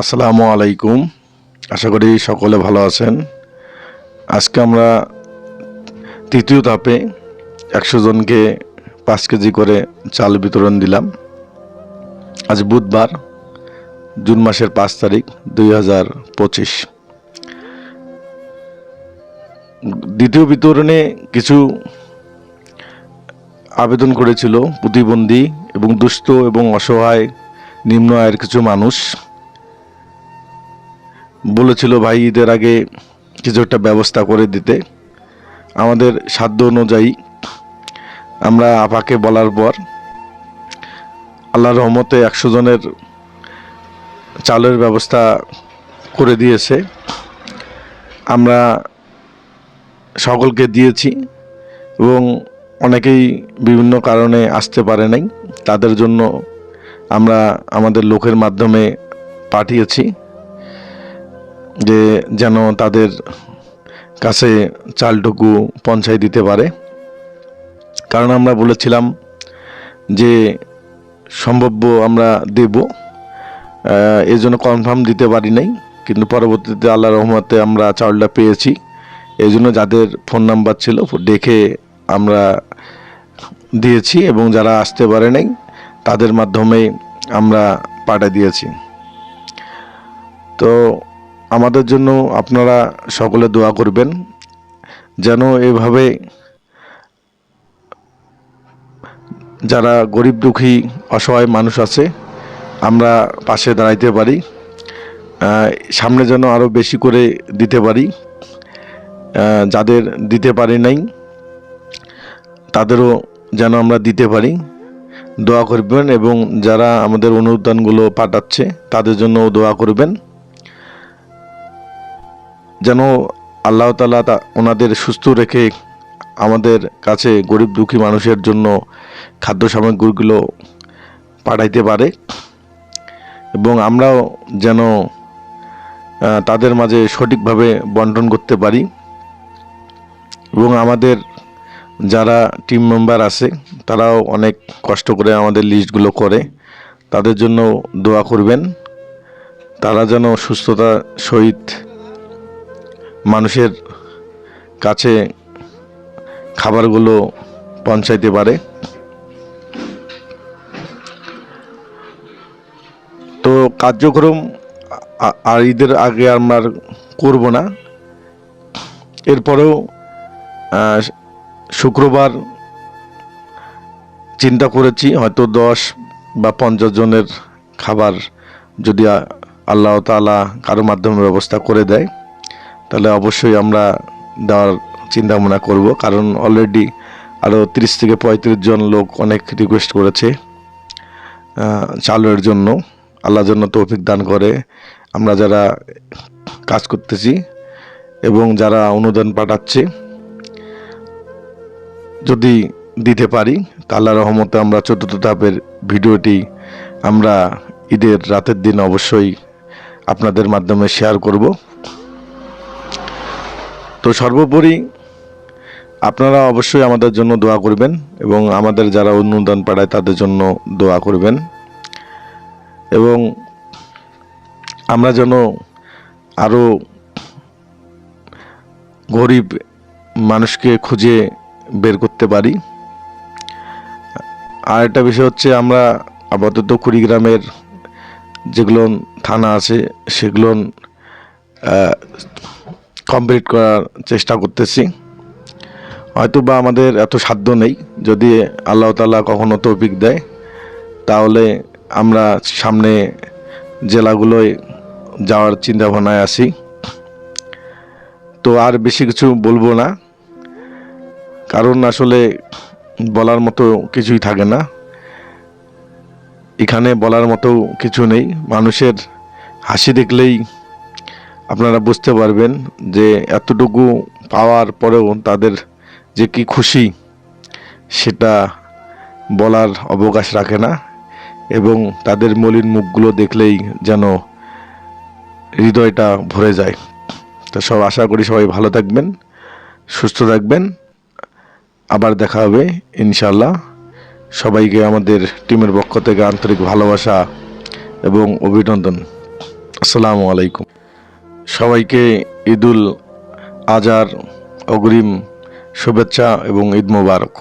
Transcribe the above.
আসসালামু আলাইকুম। আশা করি সকলে ভালো আছেন। আজকে আমরা তৃতীয় ধাপে একশো জনকে পাঁচ কেজি করে চাল বিতরণ দিলাম। আজ বুধবার, জুন মাসের পাঁচ তারিখ, দুই হাজার পঁচিশ। দ্বিতীয় বিতরণে কিছু আবেদন করেছিল প্রতিবন্ধী এবং দুস্থ এবং অসহায়, নিম্ন আয়ের কিছু মানুষ। বলেছিল ভাই, ঈদের আগে কিছু একটা ব্যবস্থা করে দিতে। আমাদের সাধ্য অনুযায়ী আমরা আপাকে বলার পর আল্লাহর রহমতে একশো জনের চালের ব্যবস্থা করে দিয়েছে। আমরা সকলকে দিয়েছি এবং অনেকেই বিভিন্ন কারণে আসতে পারে নাই। তাদের জন্য আমরা আমাদের লোকের মাধ্যমে পাঠিয়েছি। যে যেন তাদের কাছে চালটুকু পৌঁছায় দিতে পারে। কারণ আমরা বলেছিলাম যে সম্ভাব্য আমরা দেব। এই জন্য কনফার্ম দিতে পারি নাই, কিন্তু পরবর্তীতে আল্লাহ রহমতে আমরা চাউলটা পেয়েছি। এই জন্য যাদের ফোন নাম্বার ছিল, দেখে আমরা দিয়েছি এবং যারা আসতে পারে নাই, তাদের মাধ্যমে আমরা পাঠিয়ে দিয়েছি। তো আমাদের জন্য আপনারা সকলে দোয়া করবেন, যেন এভাবে যারা গরিব দুঃখী, অসহায় মানুষ আছে, আমরা পাশে দাঁড়াইতে পারি সামনে যেন আরও বেশি করে দিতে পারি যাদের দিতে পারি নাই, তাদেরও যেন আমরা দিতে পারি। দোয়া করবেন এবং যারা আমাদের অনুদানগুলো পাঠাচ্ছে, তাদের জন্য দোয়া করবেন। যেন আল্লাহ তালা তা ওনাদের সুস্থ রেখে আমাদের কাছে গরিব দুঃখী মানুষের জন্য খাদ্য সামগ্রীগুলো পাঠাইতে পারে এবং আমরাও যেন তাদের মাঝে সঠিকভাবে বন্টন করতে পারি। এবং আমাদের যারা টিম মেম্বার আছে, তারাও অনেক কষ্ট করে আমাদের লিস্টগুলো করে। তাদের জন্য দোয়া করবেন। তারা যেন সুস্থতা সহিত মানুষের কাছে খাবারগুলো পৌঁছাইতে পারে। তো কার্যক্রম আর ঈদের আগে আমরা করব না। এরপরেও শুক্রবার চিন্তা করেছি, হয়তো দশ বা পঞ্চাশ জনের খাবার যদি আল্লাহ তাআলা কারও মাধ্যমে ব্যবস্থা করে দেয়। তাহলে অবশ্যই আমরা দেওয়ার চিন্তা ভাবনা করব। কারণ অলরেডি আরও তিরিশ থেকে পঁয়ত্রিশ জন লোক অনেক রিকোয়েস্ট করেছে চালের জন্য। আল্লাহর জন্য তৌফিক দান করে। আমরা যারা কাজ করতেছি এবং যারা অনুদান পাঠাচ্ছে, যদি দিতে পারি তা আল্লাহ রহমতে আমরা চতুর্থ ধাপের ভিডিওটি আমরা ঈদের রাতের দিন অবশ্যই আপনাদের মাধ্যমে শেয়ার করব। তো সর্বোপরি আপনারা অবশ্যই আমাদের জন্য দোয়া করবেন এবং আমাদের যারা অনুদান পাঠায় তাদের জন্য দোয়া করবেন। এবং আমরা যেন আরও গরিব মানুষকে খুঁজে বের করতে পারি। আর একটা বিষয় হচ্ছে আমরা আপাতত কুড়িগ্রামের যেগুলো থানা আছে সেগুলো কমপ্লিট করার চেষ্টা করতেছি। হয়তো বা আমাদের এত সাধ্য নেই। যদি আল্লাহ তালা কখনো তৌফিক দেয়, তাহলে আমরা সামনে জেলাগুলোয় যাওয়ার চিন্তা ভাবনায় আছি। তো আর বেশি কিছু বলব না। কারণ আসলে বলার মতো কিছুই থাকে না। এখানে বলার মতো কিছু নেই। মানুষের হাসি দেখলেই আপনারা বুঝতে পারবেন যে এতটুকু পাওয়ার পরেও তাদের যে কি খুশি, সেটা বলার অবকাশ রাখে না এবং তাদের মলিন মুখগুলো দেখলেই যেন হৃদয়টা ভরে যায়। তো সব আশা করি সবাই ভালো থাকবেন, সুস্থ থাকবেন। আবার দেখা হবে ইনশাল্লাহ সবাইকে আমাদের টিমের পক্ষ থেকে আন্তরিক ভালোবাসা এবং অভিনন্দন। আসসালামু আলাইকুম। সবাইকে ঈদুল আজার অগ্রিম শুভেচ্ছা এবং ঈদ মোবারক।